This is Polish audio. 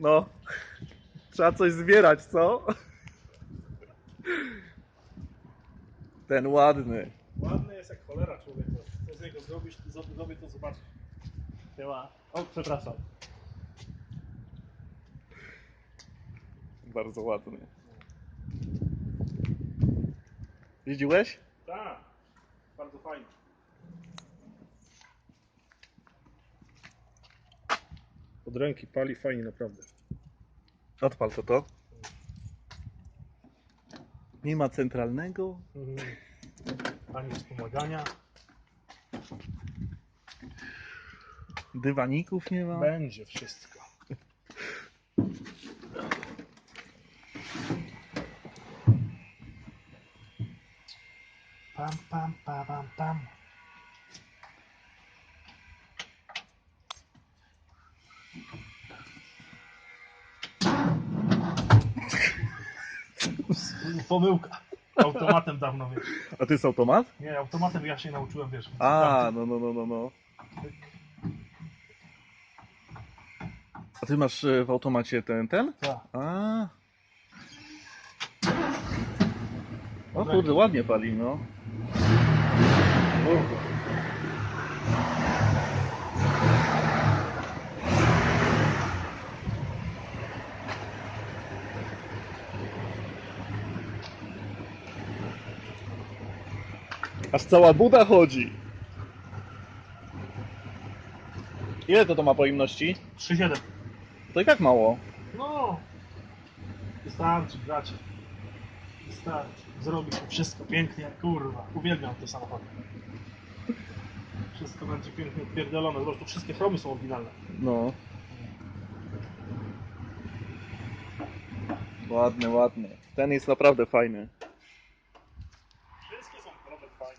No. Trzeba coś zbierać, co? Ten ładny. Ładny jest jak cholera człowiek. Co z niego zrobisz, to zrobię to zobaczysz. Tyła. O, przepraszam. Bardzo ładny. Widziałeś? Tak. Bardzo fajnie. Od ręki pali fajnie naprawdę. Odpal to to. Nie ma centralnego. Mhm. Ani wspomagania. Dywaników nie ma. Będzie wszystko. Pam, pam, pam, pam, pam. Pomyłka. Automatem dawno, wiesz. A ty jest automat? Nie, automatem ja się nauczyłem, wiesz. A, no, no, no, no, no. A ty masz e, w automacie ten, ten? Tak. A. O kurde, ładnie pali, no. Aż cała buda chodzi. Ile to to ma pojemności? 3,7. To i tak mało. No, wystarczy, bracie. Wystarczy. Zrobić to wszystko pięknie, kurwa. Uwielbiam te samochody. Wszystko będzie pięknie odpierdolone. Zobacz, tu wszystkie chromy są oryginalne. No. Ładny, ładny. Ten jest naprawdę fajny. Bye.